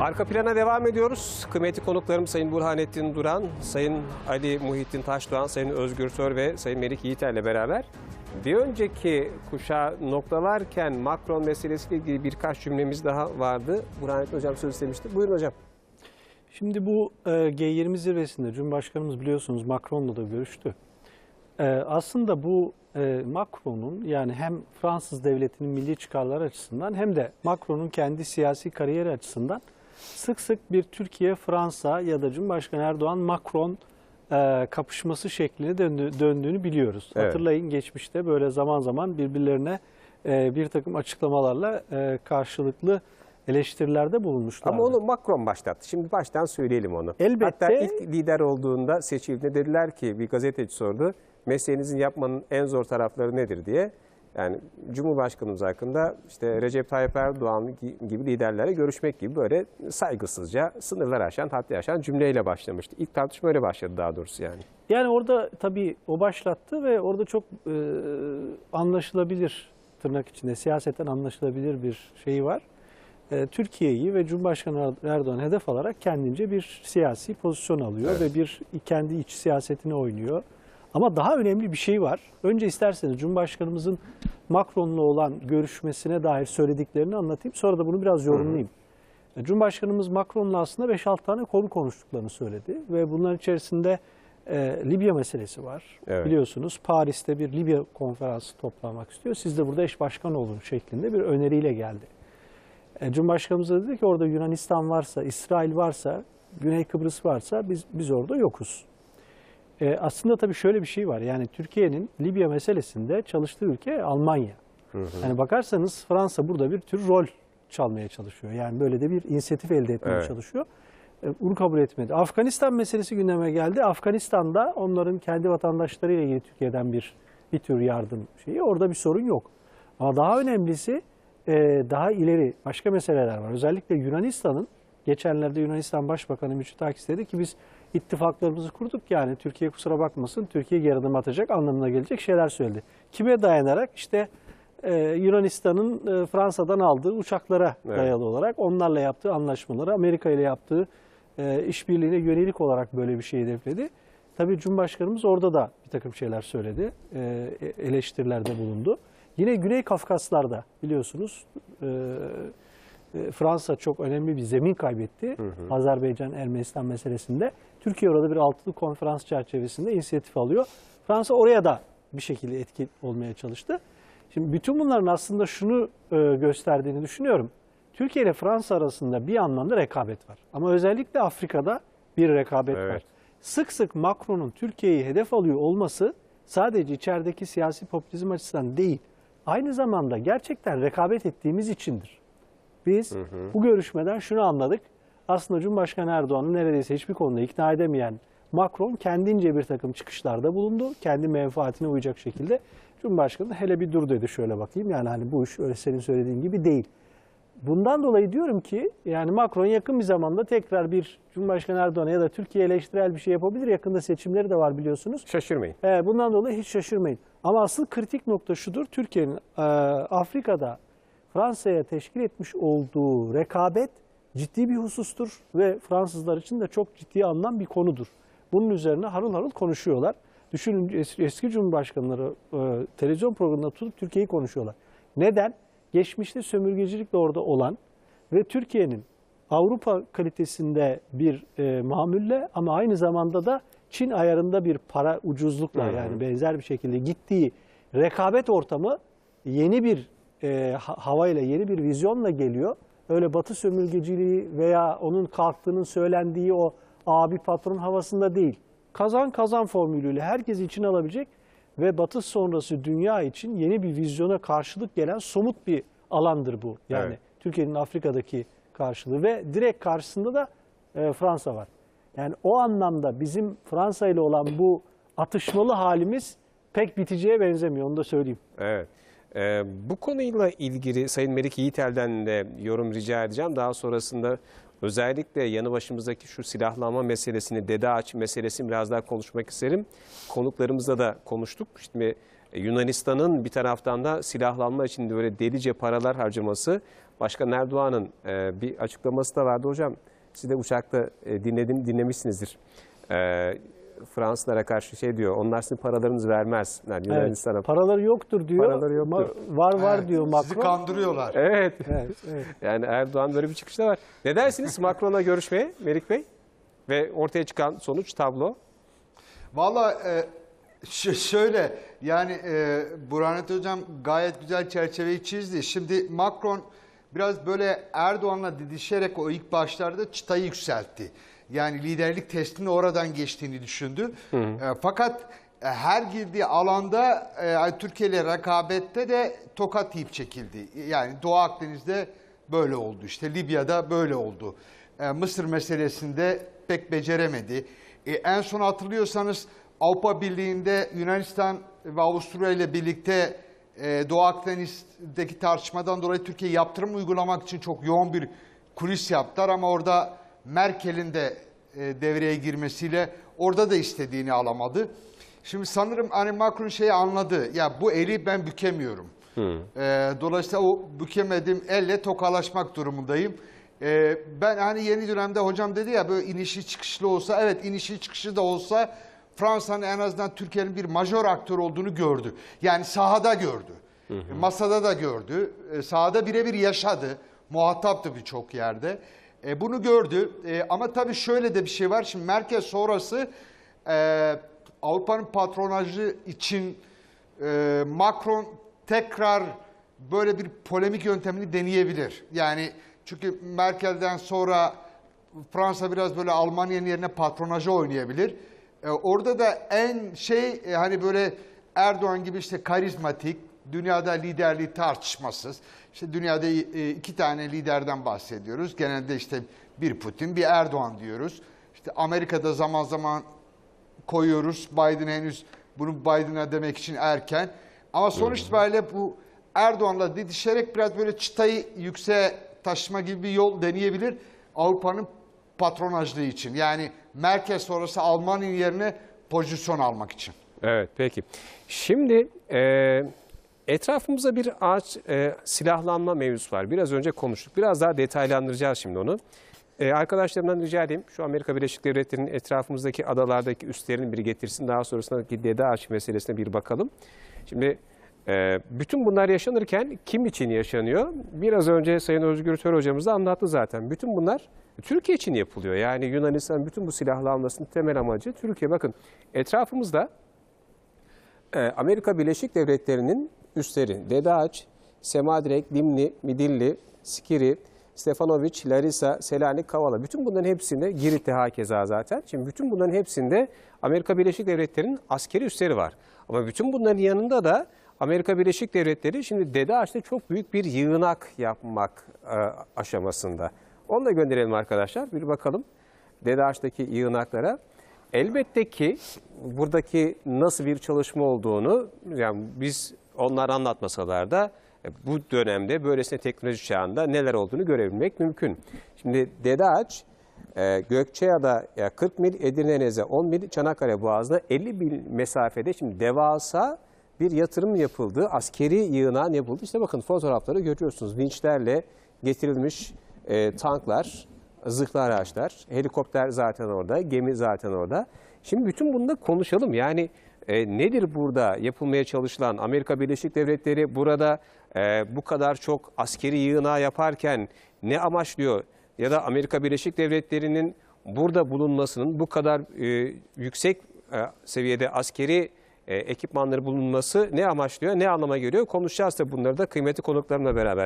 Arka plana devam ediyoruz. Kıymetli konuklarım Sayın Burhanettin Duran, Sayın Ali Muhittin Taşdoğan, Sayın Özgür Sör ve Sayın Melik Yiğiter'le beraber bir önceki kuşağı noktalarken Macron meselesiyle ilgili birkaç cümlemiz daha vardı. Burhanettin Hocam söz istemişti. Buyurun hocam. Şimdi bu e, G20 zirvesinde Cumhurbaşkanımız biliyorsunuz Macron'la da görüştü. E, aslında bu e, Macron'un yani hem Fransız devletinin milli çıkarları açısından hem de Macron'un kendi siyasi kariyeri açısından sık sık bir Türkiye-Fransa ya da Cumhurbaşkanı Erdoğan-Macron e, kapışması şekline döndü, döndüğünü biliyoruz. Evet. Hatırlayın geçmişte böyle zaman zaman birbirlerine e, bir takım açıklamalarla e, karşılıklı eleştirilerde bulunmuşlardı. Ama onu Macron başlattı. Şimdi baştan söyleyelim onu. Elbette. Hatta ilk lider olduğunda seçildiğinde dediler ki bir gazeteci sordu. Mesleğinizin yapmanın en zor tarafları nedir diye. Yani Cumhurbaşkanımız hakkında işte Recep Tayyip Erdoğan gi- gibi liderlere görüşmek gibi böyle saygısızca sınırlar aşan, haddi aşan cümleyle başlamıştı. İlk tartışma öyle başladı daha doğrusu yani. Yani orada tabii o başlattı ve orada çok e, anlaşılabilir tırnak içinde siyaseten anlaşılabilir bir şey var. E, Türkiye'yi ve Cumhurbaşkanı Erdoğan hedef alarak kendince bir siyasi pozisyon alıyor Evet. ve bir kendi iç siyasetini oynuyor. Ama daha önemli bir şey var. Önce isterseniz Cumhurbaşkanımızın Macron'la olan görüşmesine dair söylediklerini anlatayım. Sonra da bunu biraz yorumlayayım. E, Cumhurbaşkanımız Macron'la aslında 5-6 tane konu konuştuklarını söyledi ve bunların içerisinde e, Libya meselesi var. Evet. Biliyorsunuz Paris'te bir Libya konferansı toplamak istiyor. Siz de burada eş başkan olun şeklinde bir öneriyle geldi. E, Cumhurbaşkanımız da dedi ki orada Yunanistan varsa, İsrail varsa, Güney Kıbrıs varsa biz biz orada yokuz. E, aslında tabii şöyle bir şey var. Yani Türkiye'nin Libya meselesinde çalıştığı ülke Almanya. Yani bakarsanız Fransa burada bir tür rol çalmaya çalışıyor. Yani böyle de bir inisiyatif elde etmeye Evet. çalışıyor. E, Bunu kabul etmedi. Afganistan meselesi gündeme geldi. Afganistan'da onların kendi vatandaşlarıyla ilgili Türkiye'den bir bir tür yardım şeyi. Orada bir sorun yok. Ama daha önemlisi e, daha ileri başka meseleler var. Özellikle Yunanistan'ın geçenlerde Yunanistan Başbakanı Mitsotakis dedi ki biz ittifaklarımızı kurduk yani Türkiye kusura bakmasın Türkiye geri adım atacak anlamına gelecek şeyler söyledi. Kime dayanarak işte e, Yunanistan'ın e, Fransa'dan aldığı uçaklara Evet. dayalı olarak onlarla yaptığı anlaşmaları Amerika ile yaptığı e, işbirliğine yönelik olarak böyle bir şey hedefledi. Tabii Cumhurbaşkanımız orada da bir takım şeyler söyledi, e, eleştirilerde bulundu. Yine Güney Kafkaslar'da biliyorsunuz e, Fransa çok önemli bir zemin kaybetti. Azerbaycan-Ermenistan meselesinde. Türkiye orada bir altılı konferans çerçevesinde inisiyatif alıyor. Fransa oraya da bir şekilde etki olmaya çalıştı. Şimdi bütün bunların aslında şunu e, gösterdiğini düşünüyorum. Türkiye ile Fransa arasında bir anlamda rekabet var. Ama özellikle Afrika'da bir rekabet Evet. var. Sık sık Macron'un Türkiye'yi hedef alıyor olması sadece içerideki siyasi popülizm açısından değil, aynı zamanda gerçekten rekabet ettiğimiz içindir. Biz bu görüşmeden şunu anladık. Aslında Cumhurbaşkanı Erdoğan'ı neredeyse hiçbir konuda ikna edemeyen Macron kendince bir takım çıkışlarda bulundu. Kendi menfaatine uyacak şekilde. Cumhurbaşkanı hele bir dur dedi şöyle bakayım. Yani hani bu iş öyle senin söylediğin gibi değil. Bundan dolayı diyorum ki yani Macron yakın bir zamanda tekrar bir Cumhurbaşkanı Erdoğan'a ya da Türkiye eleştirel bir şey yapabilir. Yakında seçimleri de var biliyorsunuz. Şaşırmayın. Ee, bundan dolayı hiç şaşırmayın. Ama asıl kritik nokta şudur. Türkiye'nin e, Afrika'da Fransa'ya teşkil etmiş olduğu rekabet ciddi bir husustur ve Fransızlar için de çok ciddi anlam bir konudur. Bunun üzerine harıl harıl konuşuyorlar. Düşünün es- eski cumhurbaşkanları e, televizyon programında tutup Türkiye'yi konuşuyorlar. Neden? Geçmişte sömürgecilikle orada olan ve Türkiye'nin Avrupa kalitesinde bir e, mamulle ama aynı zamanda da Çin ayarında bir para ucuzlukla yani benzer bir şekilde gittiği rekabet ortamı yeni bir e, ha- havayla, yeni bir vizyonla geliyor. Öyle batı sömürgeciliği veya onun kalktığının söylendiği o abi patron havasında değil. Kazan kazan formülüyle herkes için alabilecek ve batı sonrası dünya için yeni bir vizyona karşılık gelen somut bir alandır bu. Yani Evet. Türkiye'nin Afrika'daki karşılığı ve direkt karşısında da e, Fransa var. Yani o anlamda bizim Fransa ile olan bu atışmalı halimiz pek biteceğe benzemiyor onu da söyleyeyim. Evet. Ee, bu konuyla ilgili Sayın Melik Yiğitel'den de yorum rica edeceğim. Daha sonrasında özellikle yanı başımızdaki şu silahlanma meselesini, Dede Ağaç meselesini biraz daha konuşmak isterim. Konuklarımızla da konuştuk. Şimdi e, Yunanistan'ın bir taraftan da silahlanma için böyle delice paralar harcaması Başkan Erdoğan'ın e, bir açıklaması da vardı hocam. Siz de uçakta e, dinledim, dinlemişsinizdir. E, Fransızlara karşı şey diyor, onlar sizin paralarınızı vermez. Yani Evet, Yunanistan'a. paraları yoktur diyor. Paraları yoktur. Ma- var var Evet, diyor Sizi Macron. kandırıyorlar. Evet. Evet, evet. Yani Erdoğan böyle bir çıkışta var. Ne dersiniz Macron'la görüşmeye Melik Bey? Ve ortaya çıkan sonuç tablo. Valla e, ş- şöyle yani e, Burhanettin Hocam gayet güzel çerçeveyi çizdi. Şimdi Macron biraz böyle Erdoğan'la didişerek o ilk başlarda çıtayı yükseltti. Yani liderlik testini oradan geçtiğini düşündü. E, fakat e, her girdiği alanda e, Türkiye ile rekabette de tokat yiyip çekildi. Yani Doğu Akdeniz'de böyle oldu işte Libya'da böyle oldu. E, Mısır meselesinde pek beceremedi. E, en son hatırlıyorsanız Avrupa Birliği'nde Yunanistan ve Avusturya ile birlikte e, Doğu Akdeniz'deki tartışmadan dolayı Türkiye yaptırım uygulamak için çok yoğun bir kulis yaptılar ama orada Merkel'in de e, devreye girmesiyle orada da istediğini alamadı. Şimdi sanırım hani Macron şeyi anladı. Ya bu eli ben bükemiyorum. E, dolayısıyla o bükemedim elle tokalaşmak durumundayım. E, ben hani yeni dönemde hocam dedi ya böyle inişi çıkışlı olsa evet inişi çıkışı da olsa Fransa'nın en azından Türkiye'nin bir majör aktör olduğunu gördü. Yani sahada gördü. Masada da gördü. E, sahada birebir yaşadı. Muhataptı birçok yerde. E, bunu gördü. E, ama tabii şöyle de bir şey var. Şimdi Merkel sonrası e, Avrupa'nın patronajı için e, Macron tekrar böyle bir polemik yöntemini deneyebilir. Yani çünkü Merkel'den sonra Fransa biraz böyle Almanya'nın yerine patronajı oynayabilir. E, orada da en şey e, hani böyle Erdoğan gibi işte karizmatik, dünyada liderliği tartışmasız. İşte dünyada e, iki tane liderden bahsediyoruz. Genelde işte bir Putin, bir Erdoğan diyoruz. İşte Amerika'da zaman zaman koyuyoruz. Biden henüz bunu Biden'a demek için erken. Ama sonuç itibariyle bu Erdoğan'la didişerek biraz böyle çıtayı yükseğe taşıma gibi bir yol deneyebilir. Avrupa'nın patronajlığı için. Yani Merkel sonrası Almanya'nın yerine pozisyon almak için. Evet peki. Şimdi e, etrafımızda bir ağaç e, silahlanma mevzusu var. Biraz önce konuştuk. Biraz daha detaylandıracağız şimdi onu. E, arkadaşlarımdan rica edeyim şu Amerika Birleşik Devletleri'nin etrafımızdaki adalardaki üslerini bir getirsin. Daha sonrasındaki dede ağaç meselesine bir bakalım. Şimdi e, bütün bunlar yaşanırken kim için yaşanıyor? Biraz önce Sayın Özgür Tör hocamız da anlattı zaten. Bütün bunlar Türkiye için yapılıyor. Yani Yunanistan bütün bu silahlanmasının temel amacı Türkiye. Bakın etrafımızda ee, Amerika Birleşik Devletleri'nin üsleri Dede Ağaç, Semadirek, Limni, Midilli, Skiri, Stefanovic, Larisa, Selanik, Kavala. Bütün bunların hepsinde Girit'te hakeza zaten. Şimdi bütün bunların hepsinde Amerika Birleşik Devletleri'nin askeri üsleri var. Ama bütün bunların yanında da Amerika Birleşik Devletleri şimdi Dede çok büyük bir yığınak yapmak e, aşamasında. Onu da gönderelim arkadaşlar. Bir bakalım Dede yığınaklara. Elbette ki buradaki nasıl bir çalışma olduğunu yani biz onlar anlatmasalar da e, bu dönemde böylesine teknoloji çağında neler olduğunu görebilmek mümkün. Şimdi Dede Ağaç, e, Gökçeada ya 40 mil, Edirne Neze 10 mil, Çanakkale Boğazı'da 50 mil mesafede şimdi devasa bir yatırım yapıldı. Askeri yığınağın yapıldı. İşte bakın fotoğrafları görüyorsunuz. Vinçlerle getirilmiş e, tanklar, zırhlı araçlar, helikopter zaten orada, gemi zaten orada. Şimdi bütün bunu da konuşalım. Yani e, nedir burada yapılmaya çalışılan Amerika Birleşik Devletleri burada e, bu kadar çok askeri yığınağı yaparken ne amaçlıyor? Ya da Amerika Birleşik Devletleri'nin burada bulunmasının bu kadar e, yüksek e, seviyede askeri e, ekipmanları bulunması ne amaçlıyor, ne anlama geliyor? Konuşacağız da bunları da kıymetli konuklarımla beraber.